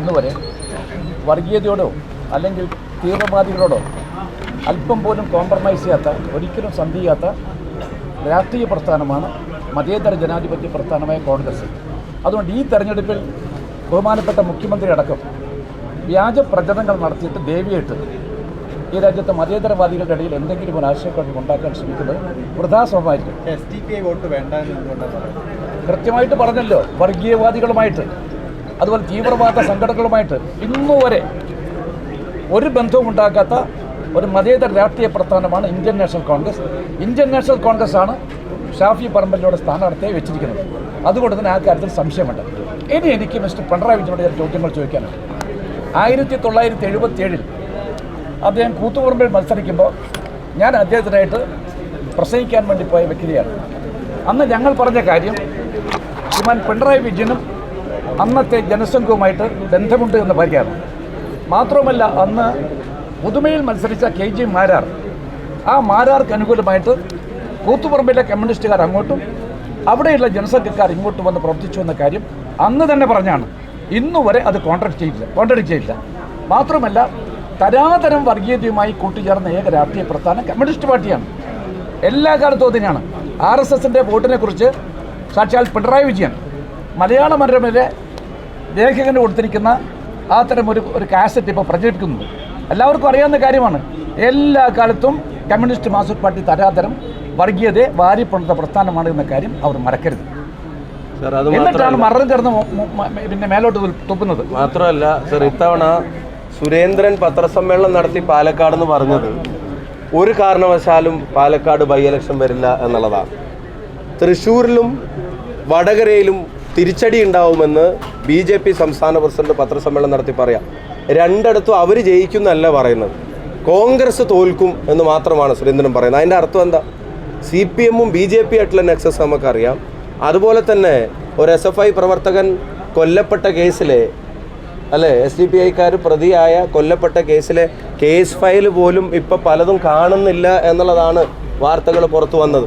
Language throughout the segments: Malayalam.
ഇന്ന് വരെ വർഗീയതയോടോ അല്ലെങ്കിൽ തീവ്രവാദികളോടോ അല്പം പോലും കോംപ്രമൈസ് ചെയ്യാത്ത ഒരിക്കലും സന്ധി ചെയ്യാത്ത രാഷ്ട്രീയ പ്രസ്ഥാനമാണ് മതേതര ജനാധിപത്യ പ്രസ്ഥാനമായ കോൺഗ്രസ്. അതുകൊണ്ട് ഈ തെരഞ്ഞെടുപ്പിൽ ബഹുമാനപ്പെട്ട മുഖ്യമന്ത്രി അടക്കം വ്യാജ പ്രചരണങ്ങൾ നടത്തിയിട്ട് ദേവിയായിട്ട് ഈ രാജ്യത്തെ മതേതരവാദികളുടെ ഇടയിൽ എന്തെങ്കിലും ഒരു ആശയക്കുഴപ്പം ഉണ്ടാക്കാൻ ശ്രമിക്കുന്നത് എന്തുകൊണ്ടാണ് കൃത്യമായിട്ട് പറഞ്ഞല്ലോ വർഗീയവാദികളുമായിട്ട്. അതുപോലെ തീവ്രവാദ സംഘടനകളുമായിട്ട് ഇന്നുവരെ ഒരു ബന്ധവും ഉണ്ടാക്കാത്ത ഒരു മതേതര രാഷ്ട്രീയ പ്രസ്ഥാനമാണ് Indian National Congress. Indian National Congress ആണ് ഷാഫി പറമ്പലിനോട് സ്ഥാനാർത്ഥിയെ വെച്ചിരിക്കുന്നത്. അതുകൊണ്ട് തന്നെ ആ കാര്യത്തിൽ സംശയമുണ്ട്. ഇനി എനിക്ക് മിസ്റ്റർ പിണറായി വിജയനോട് ചില ചോദ്യങ്ങൾ ചോദിക്കാനാണ് ആയിരത്തി തൊള്ളായിരത്തി എഴുപത്തി ഏഴിൽ അദ്ദേഹം കൂത്തുപറമ്പിൽ മത്സരിക്കുമ്പോൾ ഞാൻ അദ്ദേഹത്തിനായിട്ട് പ്രസംഗിക്കാൻ വേണ്ടി പോയ വ്യക്തിയാണ്. അന്ന് ഞങ്ങൾ പറഞ്ഞ കാര്യം ശ്രീമാൻ പിണറായി വിജയനും അന്നത്തെ ജനസംഘവുമായിട്ട് ബന്ധമുണ്ട് എന്ന് പറയാറ് മാത്രവുമല്ല അന്ന് പുതുമയിൽ മത്സരിച്ച കെ ജി മാരാർ ആ മാരാർക്ക് അനുകൂലമായിട്ട് കൂത്തുപറമ്പിലെ കമ്മ്യൂണിസ്റ്റുകാർ അങ്ങോട്ടും അവിടെയുള്ള ജനസംഘക്കാർ ഇങ്ങോട്ടും വന്ന് പ്രവർത്തിച്ചു എന്ന കാര്യം അന്ന് തന്നെ പറഞ്ഞാണ്. ഇന്നു വരെ അത് കോൺട്രാക്ട് ചെയ്തില്ല കോൺട്രാക്ട് ചെയ്തില്ല. മാത്രമല്ല തരാതരം വർഗീയതയുമായി കൂട്ടിച്ചേർന്ന ഏക രാഷ്ട്രീയ പ്രസ്ഥാനം കമ്മ്യൂണിസ്റ്റ് പാർട്ടിയാണ്. എല്ലാ കാലത്തും അതിനാണ്. ആർ എസ് എസിന്റെ വോട്ടിനെക്കുറിച്ച് സാക്ഷാൽ പിണറായി വിജയൻ മലയാള മനോരമയിലെ ലേഖകന് കൊടുത്തിരിക്കുന്ന അത്തരം ഒരു ഒരു കാസറ്റ് ഇപ്പോൾ പ്രചരിപ്പിക്കുന്നുണ്ട്. എല്ലാവർക്കും അറിയാവുന്ന കാര്യമാണ്. എല്ലാ കാലത്തും കമ്മ്യൂണിസ്റ്റ് മാർക്സിസ്റ്റ് പാർട്ടി തരാതരം വർഗീയതയെ വാരിപ്പുണർത്ത പ്രസ്ഥാനമാണ് എന്ന കാര്യം അവർ മറക്കരുത്. എന്നിട്ടാണ് മറന്നു കിടന്ന് പിന്നെ മേലോട്ട് തുപ്പുന്നത്. മാത്രമല്ല സർ ഇത്തവണ സുരേന്ദ്രൻ പത്രസമ്മേളനം നടത്തി പാലക്കാട് എന്ന് പറഞ്ഞത് ഒരു കാരണവശാലും പാലക്കാട് ബൈ ഇലക്ഷൻ വരില്ല എന്നുള്ളതാണ്. തൃശ്ശൂരിലും വടകരയിലും തിരിച്ചടി ഉണ്ടാവുമെന്ന് ബി ജെ പി സംസ്ഥാന പ്രസിഡന്റ് പത്രസമ്മേളനം നടത്തി പറയാം. രണ്ടിടത്തും അവർ ജയിക്കുന്നല്ല പറയുന്നത്. കോൺഗ്രസ് തോൽക്കും എന്ന് മാത്രമാണ് സുരേന്ദ്രൻ പറയുന്നത്. അതിന്റെ അർത്ഥം എന്താ? സി പി എമ്മും ബി ജെ പി ആയിട്ടുള്ള നെക്സസ് നമുക്കറിയാം. അതുപോലെ തന്നെ ഒരു എസ് എഫ് ഐ പ്രവർത്തകൻ കൊല്ലപ്പെട്ട കേസിലെ അല്ലേ എസ് ഡി പി ഐക്കാർ പ്രതിയായ കൊല്ലപ്പെട്ട കേസിലെ കേസ് ഫയൽ പോലും ഇപ്പം പലതും കാണുന്നില്ല എന്നുള്ളതാണ് വാർത്തകൾ പുറത്തു വന്നത്.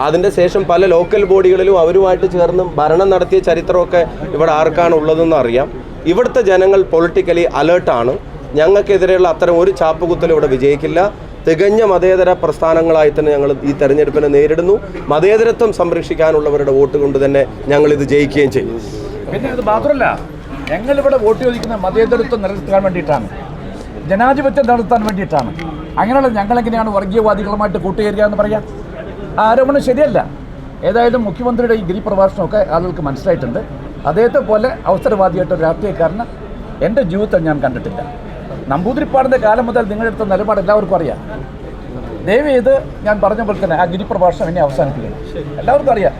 അതിന്റെ ശേഷം പല ലോക്കൽ ബോഡികളിലും അവരുമായിട്ട് ചേർന്ന് ഭരണം നടത്തിയ ചരിത്രമൊക്കെ ഇവിടെ ആർക്കാണ് ഉള്ളതെന്ന് അറിയാം. ഇവിടുത്തെ ജനങ്ങൾ പൊളിറ്റിക്കലി അലേർട്ടാണ് ഞങ്ങൾക്കെതിരെയുള്ള അത്തരം ഒരു ചാപ്പുകുത്തലും ഇവിടെ വിജയിക്കില്ല. തികഞ്ഞ മതേതര പ്രസ്ഥാനങ്ങളായി തന്നെ ഞങ്ങൾ ഈ തെരഞ്ഞെടുപ്പിനെ നേരിടുന്നു. മതേതരത്വം സംരക്ഷിക്കാനുള്ളവരുടെ വോട്ട് കൊണ്ട് തന്നെ ഞങ്ങൾ ഇത് ജയിക്കുകയും ചെയ്യും. പിന്നെ ഇത് മാത്രമല്ല ഞങ്ങളിവിടെ വോട്ട് ചോദിക്കുന്ന മതേതരത്വം നിലനിർത്താൻ വേണ്ടിയിട്ടാണ്. ജനാധിപത്യം നടത്താൻ വേണ്ടിയിട്ടാണ്. അങ്ങനെയുള്ള ഞങ്ങളെങ്ങനെയാണ് വർഗീയവാദികളുമായിട്ട് കൂട്ടുകയറുക എന്ന് പറയാം? ആരോപണം ശരിയല്ല. ഏതായാലും മുഖ്യമന്ത്രിയുടെ ഈ ഗിരിപ്രഭാഷണമൊക്കെ ആളുകൾക്ക് മനസ്സിലായിട്ടുണ്ട്. അദ്ദേഹത്തെ പോലെ അവസരവാദിയായിട്ട് ഒരു രാഷ്ട്രീയക്കാരന് എന്റെ ജീവിതത്തിൽ ഞാൻ കണ്ടിട്ടില്ല. നമ്പൂതിരിപ്പാടിന്റെ കാലം മുതൽ നിങ്ങളുടെ അടുത്ത നിലപാട് എല്ലാവർക്കും അറിയാം. ദയവ് ചെയ്ത് ഞാൻ പറഞ്ഞ പോലെ തന്നെ ആ ഗിരിപ്രഭാഷണം എന്നെ അവസാനിപ്പിക്കണം. എല്ലാവർക്കും അറിയാം.